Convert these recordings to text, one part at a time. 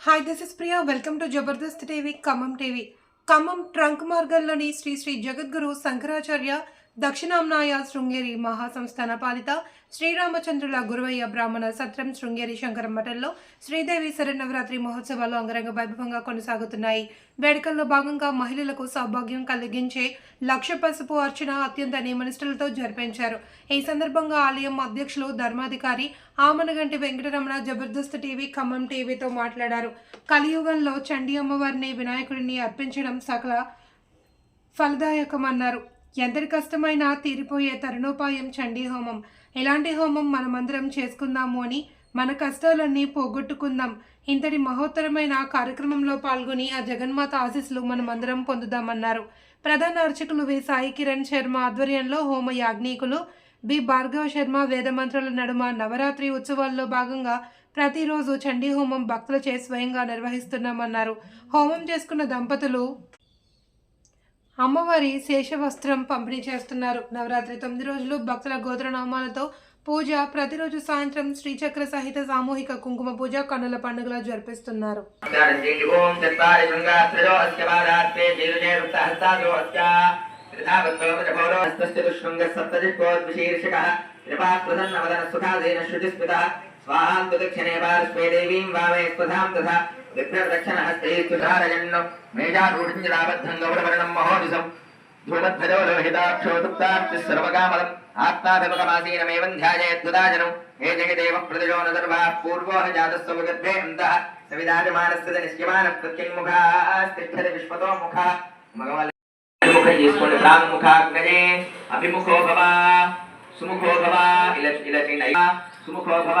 Hi this is Priya welcome to Jabardasth TV Khammam TV Khammam trunk మార్గంలోని Shri Shri Jagadguru Shankaracharya దక్షిణాంనాయ శృంగేరి మహాసంస్థాన పాలిత శ్రీరామచంద్రుల గురువయ్య బ్రాహ్మణ సత్రం శృంగేరి శంకర మఠంలో శ్రీదేవి శరన్నవరాత్రి మహోత్సవాలు అంగరంగ వైభవంగా కొనసాగుతున్నాయి. వేడుకల్లో భాగంగా మహిళలకు సౌభాగ్యం కలిగించే లక్ష పసుపు అర్చన అత్యంత నియమనిష్టలతో జరిపించారు. ఈ సందర్భంగా ఆలయం అధ్యక్షులు ధర్మాధికారి ఆమనగంటి వెంకటరమణ జబర్దస్త్ టీవీ ఖమ్మం టీవీతో మాట్లాడారు. కలియుగంలో చండీ అమ్మవారిని వినాయకుడిని అర్పించడం సకల ఫలదాయకమన్నారు. ఎందరి కష్టమైనా తీరిపోయే తరుణోపాయం చండీ హోమం. ఇలాంటి హోమం మనమందరం చేసుకుందాము అని మన కష్టాలన్నీ పోగొట్టుకుందాం. ఇంతటి మహోత్తరమైన కార్యక్రమంలో పాల్గొని ఆ జగన్మాత ఆశీస్సులు మనమందరం పొందుదామన్నారు. ప్రధాన అర్చకులు వి సాయి కిరణ్ శర్మ ఆధ్వర్యంలో హోమ యాజ్ఞికులు బి భార్గవ శర్మ వేదమంత్రుల నడుమ నవరాత్రి ఉత్సవాల్లో భాగంగా ప్రతిరోజు చండీ హోమం భక్తులచే స్వయంగా నిర్వహిస్తున్నామన్నారు. హోమం చేసుకున్న దంపతులు అమ్మవారి శేషవస్త్రం పంపిణీ చేస్తున్నారు. నవరాత్రి తొమ్మిది రోజులు భక్తుల గోత్రనామాలతో పూజ ప్రతిరోజు సాయంత్రం శ్రీచక్ర సహిత సామూహిక కుంకుమ పూజ కన్నుల పండుగలా జరిపిస్తున్నారు. స్వాహాం విఘ్నరక్షణ హస్తై స్తుధారయన్నో గౌరవర్ణం మహోదిశం ధూమధ్వజో లోహితాక్షోతుప్తార్చిः సర్వకామలం ఆత్మాభిముఖమాసీనమేవం ధ్యాయేద్భుతాజనం హే జగదేవ ప్రతిజో నదర్భా పూర్వో జాతస్వ అంతః సవిదాజమానస్య నిశ్యమాన ప్రత్యంగుఖాస్తిష్టతి విశ్వతో ముఖ మగవాళ్ళ చేసుకోండి ప్రాంగుఖాగ్నజే అభిముఖో భవ సుముఖో భవ ఇలా ఇలా చేయండి సుముఖో భవ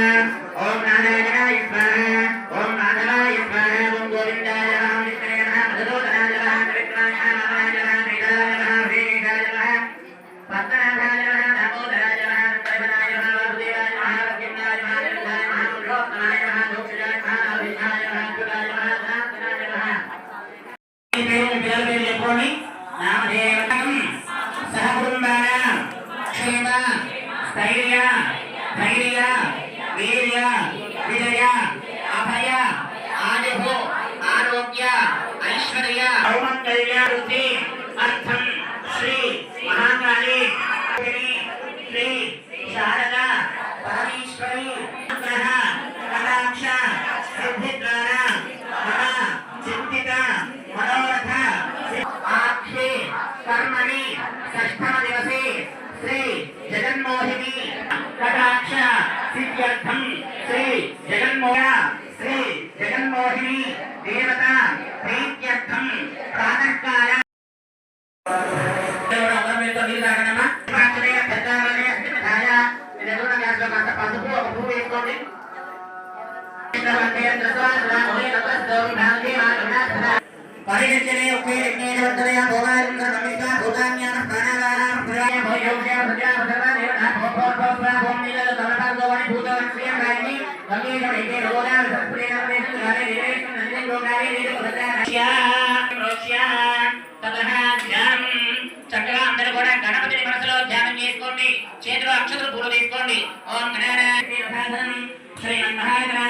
శారద పరమేశ్వరి అనుగ్రహ కటాక్ష సిద్ధి ద్వారా మమ చింతిత మనోరథ ఆక్షే కర్మణి షష్ఠమ దివసే శ్రీ జగన్మోహిని కటాక్ష సిద్ధ్యర్థం శ్రీ జగన్మోహ శ్రీ జగన్మోహిని దేవత ప్రీత్యర్థం పరిగెత్తలే ఒకే యజ్ఞేశ్వరయ భోగాయం సర్వమిత్వ భూతాన్యాన ప్రాణాయామ ప్రయాయ భయోగ్య రోగా సత్ప్రేణ గారే ధ్యానం చక్కగా అందరూ కూడా గణపతిని మనసులో ధ్యానం చేసుకోండి చేతిలో అక్షతలు పూలు తీసుకోండి ఓం గణానాథం శ్రీమన్మహాగణాధిపతయే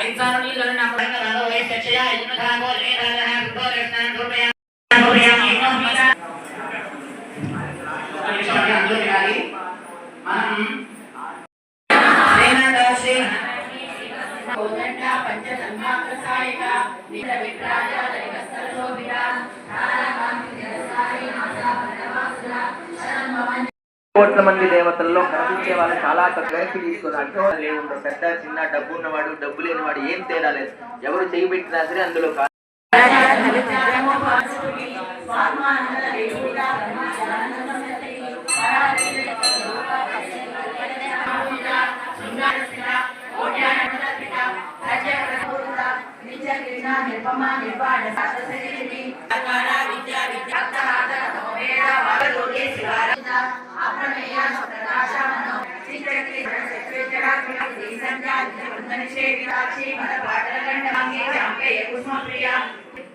ఐదు సార్లు నీళ్ళు నా పడంగా వేస్తే చేయాలి ఇన్నధామో కోట్ల మంది దేవతల్లో కనిపించే వాళ్ళు చాలా వెనక్కి తీసుకున్నారు లేవుండో పెద్ద చిన్న డబ్బు ఉన్నవాడు డబ్బు లేనివాడు ఏం తేడా లేదు. ఎవరు చేయి పెట్టినా సరే అందులో प्रिया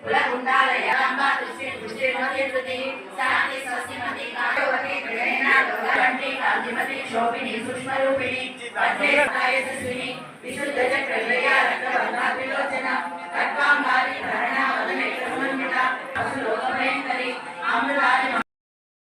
कुलकुण्डालय अम्बा तुष्टि पुष्टि मध्यपति साति स्वस्तिमति कायोवति प्रणयना गौरवण्टि कान्तिमति शोभिनि सूक्ष्मरूपिणि पद्मे सायसस्विनि विशुद्धचक्रलय